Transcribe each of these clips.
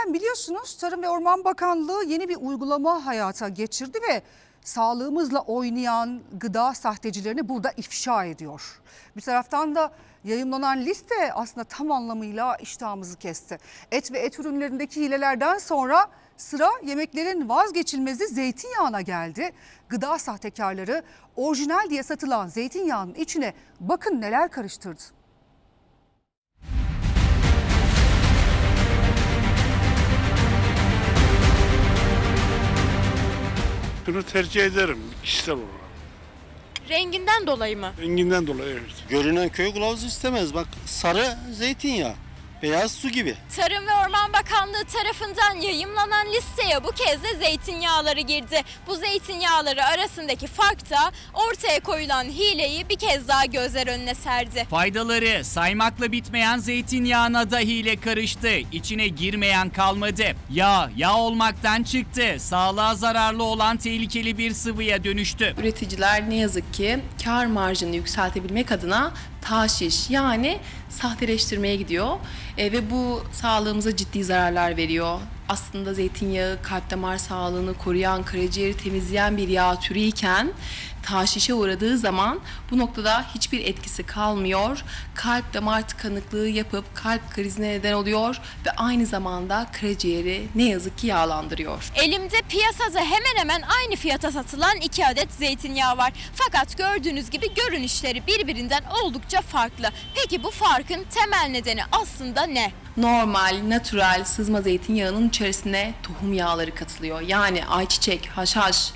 Efendim biliyorsunuz Tarım ve Orman Bakanlığı yeni bir uygulama hayata geçirdi ve sağlığımızla oynayan gıda sahtecilerini burada ifşa ediyor. Bir taraftan da yayınlanan liste aslında tam anlamıyla iştahımızı kesti. Et ve et ürünlerindeki hilelerden sonra sıra yemeklerin vazgeçilmezi zeytinyağına geldi. Gıda sahtekarları orijinal diye satılan zeytinyağının içine bakın neler karıştırdı. Bunu tercih ederim kişisel olarak. Renginden dolayı mı? Renginden dolayı evet. Görünen köy kılavuzu istemez. Bak sarı zeytinyağı, beyaz su gibi. Tarım ve Orman Bakanlığı tarafından yayımlanan listeye bu kez de zeytinyağları girdi. Bu zeytinyağları arasındaki fark da ortaya koyulan hileyi bir kez daha gözler önüne serdi. Faydaları saymakla bitmeyen zeytinyağına da hile karıştı. İçine girmeyen kalmadı. Yağ, yağ olmaktan çıktı. Sağlığa zararlı olan tehlikeli bir sıvıya dönüştü. Üreticiler ne yazık ki kar marjını yükseltebilmek adına taşiş yani sahteleştirmeye gidiyor E, ve bu sağlığımıza ciddi zararlar veriyor. Aslında zeytinyağı kalp damar sağlığını koruyan, karaciğeri temizleyen bir yağ türüyken taşişe uğradığı zaman bu noktada hiçbir etkisi kalmıyor. Kalp damar tıkanıklığı yapıp kalp krizine neden oluyor ve aynı zamanda karaciğeri ne yazık ki yağlandırıyor. Elimde piyasada hemen hemen aynı fiyata satılan iki adet zeytinyağı var. Fakat gördüğünüz gibi görünüşleri birbirinden oldukça farklı. Peki bu farkın temel nedeni aslında ne? Normal, natural sızma zeytinyağının içerisine tohum yağları katılıyor. Yani ayçiçek, haşhaş.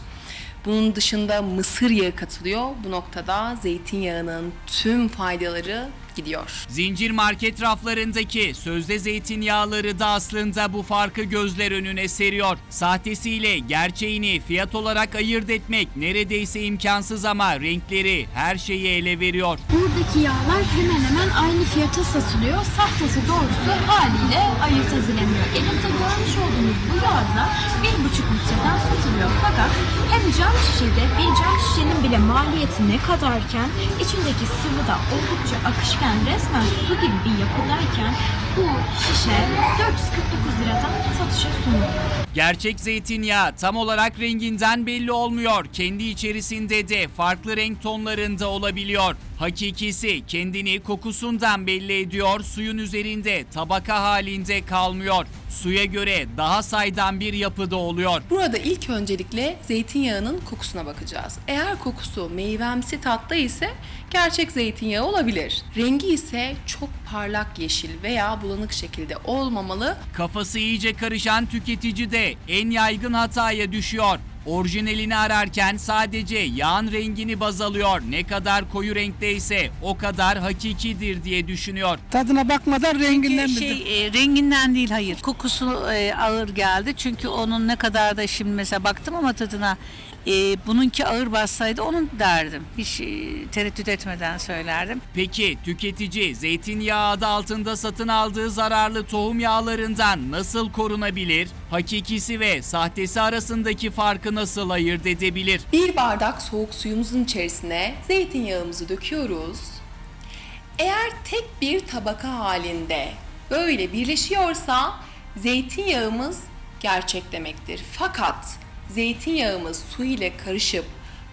Bunun dışında mısır yağı katılıyor. Bu noktada zeytinyağının tüm faydaları gidiyor. Zincir market raflarındaki sözde zeytinyağları da aslında bu farkı gözler önüne seriyor. Sahtesiyle gerçeğini fiyat olarak ayırt etmek neredeyse imkansız ama renkleri her şeyi ele veriyor. Buradaki yağlar hemen hemen aynı fiyata satılıyor. Sahtesi doğrusu haliyle ayırt edilemiyor. Elimde görmüş olduğunuz bu yağda bir buçuk litreden satılıyor. Fakat hem cam şişede bir cam şişenin bile maliyeti ne kadarken içindeki sıvı da oldukça akışkan resmen su gibi bir yapıdayken bu şişe 449 liradan. Gerçek zeytinyağı tam olarak renginden belli olmuyor. Kendi içerisinde de farklı renk tonlarında olabiliyor. Hakikisi kendini kokusundan belli ediyor. Suyun üzerinde tabaka halinde kalmıyor. Suya göre daha saydam bir yapıda oluyor. Burada ilk öncelikle zeytinyağının kokusuna bakacağız. Eğer kokusu meyvemsi tatlı ise gerçek zeytinyağı olabilir. Rengi ise çok parlak yeşil veya bulanık şekilde olmamalı. Kafası iyice karışan tüketici de en yaygın hataya düşüyor. Orijinalini ararken sadece yağın rengini baz alıyor. Ne kadar koyu renkteyse o kadar hakikidir diye düşünüyor. Tadına bakmadan renginden şey bildim. e, renginden değil hayır. Kokusu e, ağır geldi. Çünkü onun ne kadar da şimdi mesela baktım ama tadına e, bununki ağır bassaydı onun derdim. Hiç e, tereddüt etmeden söylerdim. Peki tüketici zeytinyağı adı altında satın aldığı zararlı tohum yağlarından nasıl korunabilir? Hakikisi ve sahtesi arasındaki nasıl ayırt edebilir? Bir bardak soğuk suyumuzun içerisine zeytinyağımızı döküyoruz. Eğer tek bir tabaka halinde böyle birleşiyorsa zeytinyağımız gerçek demektir. Fakat zeytinyağımız su ile karışıp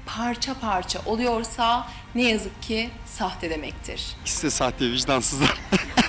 parça parça oluyorsa ne yazık ki sahte demektir. İkisi de sahte vicdansızlar.